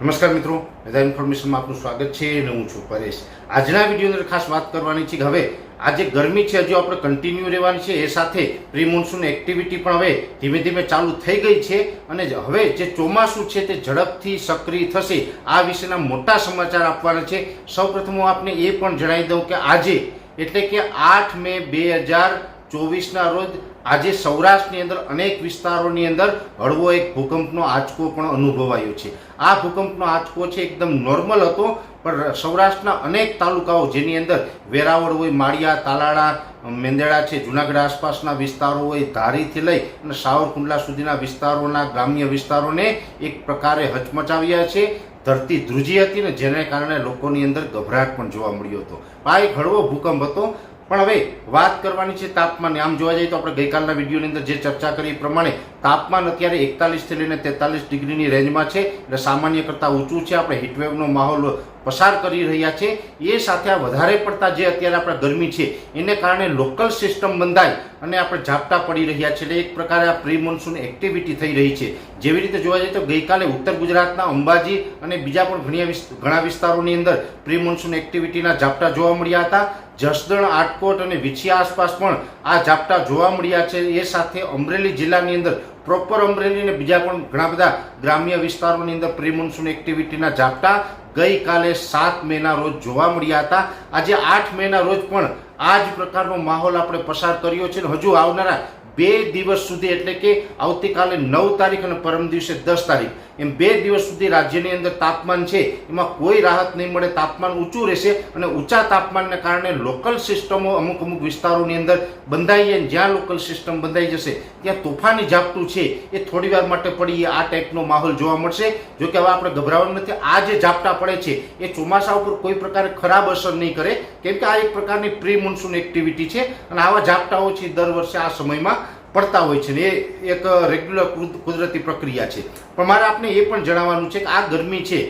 નમસ્કાર મિત્રો મેધા ઇન્ફોર્મેશનમાં આપનું સ્વાગત છે અને હું છું પરેશ. આજના વીડિયો અંદર ખાસ વાત કરવાની છે કે હવે આજે ગરમી છે, હજુ આપણે કન્ટિન્યુ રહેવાની છે, એ સાથે પ્રી મોન્સૂન એક્ટિવિટી પણ હવે ધીમે ધીમે ચાલુ થઈ ગઈ છે અને હવે જે ચોમાસું છે તે ઝડપથી સક્રિય થશે, આ વિશેના મોટા સમાચાર આપવાના છે. સૌપ્રથમ હું આપને એ પણ જણાવી દઉં કે આજે એટલે કે આઠ મે બે હજાર ચોવીસના રોજ આજે સૌરાષ્ટ્રની અંદર અનેક વિસ્તારોની અંદર હળવો એક ભૂકંપનો આંચકો પણ અનુભવાયો છે. આ ભૂકંપનો આંચકો છે એકદમ નોર્મલ હતો, પણ સૌરાષ્ટ્રના અનેક તાલુકાઓ જેની અંદર વેરાવળ હોય, માળિયા, તાલાળા, મેંદેડા છે, જુનાગઢ આસપાસના વિસ્તારો હોય, ધારીથી લઈ અને સાવરકુંડલા સુધીના વિસ્તારોના ગ્રામ્ય વિસ્તારોને એક પ્રકારે હચમચાવ્યા છે. ધરતી ધ્રુજી હતી ને જેને કારણે લોકોની અંદર ગભરાટ પણ જોવા મળ્યો હતો. આ એક હળવો ભૂકંપ હતો. પણ હવે વાત કરવાની છે તાપમાન આમ જોવા જઈએ તો આપણે ગઈકાલના વિડીયોની અંદર જે ચર્ચા કરી એ પ્રમાણે તાપમાન અત્યારે એકતાલીસથી લઈને તેતાલીસ ડિગ્રીની રેન્જમાં છે એટલે સામાન્ય કરતાં ઊંચું છે. આપણે હીટવેવનો માહોલ પસાર કરી રહ્યા છે. એ સાથે આ વધારે પડતા જે અત્યારે આપણે ગરમી છે, એને કારણે લોકલ સિસ્ટમ બંધાય અને આપણે ઝાપટા પડી રહ્યા છે. એટલે એક પ્રકારે આ પ્રી મોન્સૂન એક્ટિવિટી થઈ રહી છે. જેવી રીતે જોવા જઈએ તો ગઈકાલે ઉત્તર ગુજરાતના અંબાજી અને બીજા પણ ઘણી ઘણા વિસ્તારોની અંદર પ્રી મોન્સૂન એક્ટિવિટીના ઝાપટા જોવા મળ્યા હતા. જસદણ, આટકોટ અને વિછિયા આસપાસ પણ આ ઝાપટા જોવા મળ્યા છે. એ સાથે અમરેલી જિલ્લાની અંદર પ્રોપર અમરેલી અને બીજા પણ ઘણા બધા ગ્રામ્ય વિસ્તારોની અંદર પ્રી એક્ટિવિટીના ઝાપટા ગઈકાલે સાત મેના રોજ જોવા મળ્યા હતા. આજે આઠ મેના રોજ પણ આ જ પ્રકારનો માહોલ આપણે પસાર કર્યો છે અને હજુ આવનારા બે દિવસ સુધી એટલે કે આવતીકાલે નવ તારીખ અને પરમ દિવસે દસ તારીખ. એમ બે દિવસ સુધી રાજ્યની અંદર તાપમાન છે. એમાં કોઈ રાહત નહીં મળે, તાપમાન ઊંચું રહેશે અને ઊંચા તાપમાનને કારણે લોકલ સિસ્ટમો અમુક અમુક વિસ્તારોની અંદર બંધાઈ જાય જ્યાં લોકલ સિસ્ટમ બંધાઈ જશે, ત્યાં તોફાની ઝાપટું છે. એ થોડી વાર માટે પડી આ ટાઈપનો માહોલ જોવા મળશે. જો કે હવે આપણે ગભરાવાનું નથી, આ જે ઝાપટા પડે છે, એ ચોમાસા ઉપર કોઈ પ્રકારે ખરાબ અસર નહીં કરે. કેમ કે આ એક પ્રકારની પ્રી મોન્સૂન એક્ટિવિટી છે અને આવા ઝાપટાઓ છે દર વર્ષે આ સમયમાં. પડતા હોય છે ને એ એક રેગ્યુલર કુદરતી પ્રક્રિયા છે. પણ મારે આપને એ પણ જણાવવાનું છે કે આ ગરમી છે,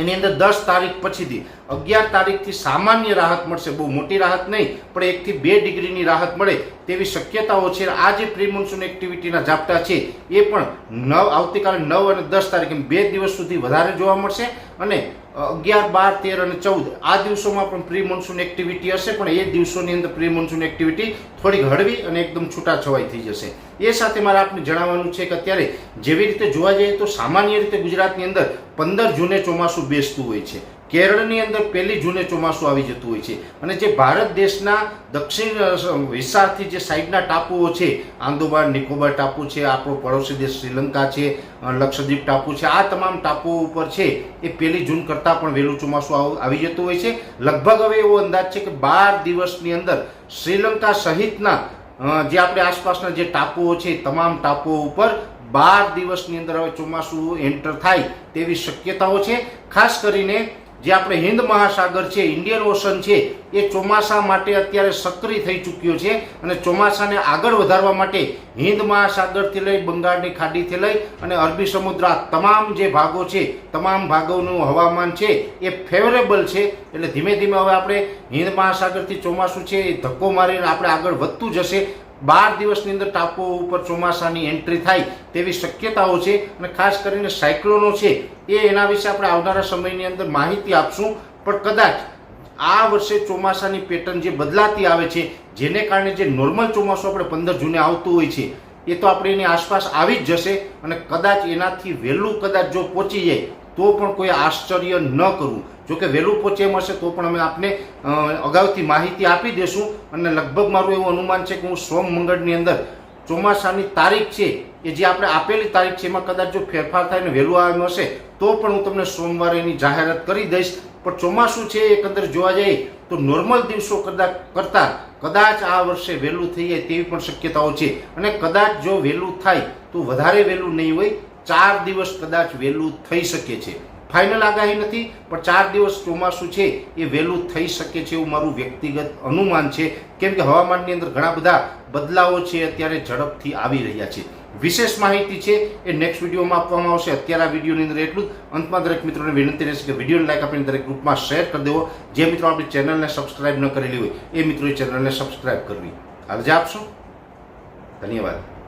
એની અંદર દસ તારીખ પછીથી અગિયાર તારીખથી સામાન્ય રાહત મળશે. બહુ મોટી રાહત નહીં, પણ એકથી બે ડિગ્રીની રાહત મળે તેવી શક્યતાઓ છે. આ જે પ્રી મોન્સૂન એક્ટિવિટીના ઝાપટા છે, એ પણ નવ, આવતીકાલે નવ અને દસ તારીખ એમ બે દિવસ સુધી વધારે જોવા મળશે. અને અગિયાર, બાર, તેર અને ચૌદ, આ દિવસોમાં પણ પ્રી મોન્સૂન એક્ટિવિટી હશે, પણ એ દિવસોની અંદર પ્રી મોન્સૂન એક્ટિવિટી થોડીક હળવી અને એકદમ છૂટાછવાઈ થઈ જશે. એ સાથે મારે આપને જણાવવાનું છે કે અત્યારે જેવી રીતે જોવા જઈએ તો સામાન્ય રીતે ગુજરાતની અંદર પંદર જૂને ચોમાસું બેસતું હોય છે. કેરળની અંદર પહેલી જૂને ચોમાસું આવી જતું હોય છે. અને જે ભારત દેશના દક્ષિણ વિસ્તારથી જે સાઈડના ટાપુઓ છે, આંદોબાર, નિકોબાર ટાપુ છે, આપણો પડોશી દેશ શ્રીલંકા છે લક્ષદ્વીપ ટાપુ છે, આ તમામ ટાપુઓ ઉપર છે, એ પહેલી જૂન કરતાં પણ વહેલું ચોમાસું આવ- જતું હોય છે. લગભગ હવે એવો અંદાજ છે કે બાર દિવસની અંદર શ્રીલંકા સહિતના જે આપણે આસપાસના જે ટાપુઓ છે તમામ ટાપુઓ ઉપર બાર દિવસની અંદર હવે ચોમાસું એન્ટર થાય તેવી શક્યતાઓ છે. ખાસ કરીને જે આપણે હિન્દ મહાસાગર છે, ઇન્ડિયન ઓશન છે, એ ચોમાસા માટે અત્યારે સક્રિય થઈ ચૂક્યો છે અને ચોમાસાને આગળ વધારવા માટે હિન્દ મહાસાગરથી લઈ, બંગાળની ખાડીથી લઈ અને અરબી સમુદ્ર, આ તમામ જે ભાગો છે, તમામ ભાગોનું હવામાન છે, એ ફેવરેબલ છે. એટલે ધીમે ધીમે હવે આપણે હિન્દ મહાસાગરથી ચોમાસું છે, એ ધક્કો મારીને આપણે આગળ વધતું જશે. બાર દિવસની અંદર ટાપુઓ ઉપર ચોમાસાની એન્ટ્રી થાય તેવી શક્યતાઓ છે અને ખાસ કરીને સાયક્લોનો છે, એ એના વિશે આપણે આવનારા સમયની અંદર માહિતી આપશું. પણ કદાચ આ વર્ષે ચોમાસાની પેટર્ન જે બદલાતી આવે છે, જેને કારણે જે નોર્મલ ચોમાસું આપણે પંદર જૂને આવતું હોય છે, એ તો આપણે એની આસપાસ આવી જ જશે અને કદાચ એનાથી વહેલું કદાચ જો પહોંચી જાય તો પણ કોઈ આશ્ચર્ય ન કરવું. જો કે વહેલું પહોંચે એમ હશે તો પણ અમે આપને અગાઉથી માહિતી આપી દેશું અને લગભગ મારું એવું અનુમાન છે કે હું સોમ મંગળની અંદર ચોમાસાની તારીખ છે, એ જે આપણે આપેલી તારીખ છે, એમાં કદાચ જો ફેરફાર થાય ને વહેલું આવ્યું હશે, તો પણ હું તમને સોમવારે એની જાહેરાત કરી દઈશ. પણ ચોમાસું છે એકંદર જોવા જઈએ તો નોર્મલ દિવસો કદાચ કરતાં કદાચ આ વર્ષે વહેલું થઈ જાય તેવી પણ શક્યતાઓ છે. અને કદાચ જો વહેલું થાય તો વધારે વહેલું નહીં હોય ચાર દિવસ કદાચ વહેલું થઈ શકે છે. ફાઇનલ આગાહી નથી, પણ ચાર દિવસ ચોમાસું છે, એ વહેલું થઈ શકે છે એવું મારું વ્યક્તિગત અનુમાન છે. કેમ કે હવામાનની અંદર ઘણા બધા બદલાવો છે, અત્યારે ઝડપથી આવી રહ્યા છે. વિશેષ માહિતી છે, એ નેક્સ્ટ વિડીયોમાં આપવામાં આવશે. અત્યારે આ વિડીયોની અંદર એટલું જ. અંતમાં દરેક મિત્રોને વિનંતી રહેશે કે વિડીયોને લાઈક આપીને દરેક ગ્રુપમાં શેર કરી દેવો. જે મિત્રો આપણી ચેનલને સબસ્ક્રાઇબ ન કરેલી હોય, એ મિત્રોએ ચેનલને સબસ્ક્રાઇબ કરવી. હાલ આપશો? ધન્યવાદ.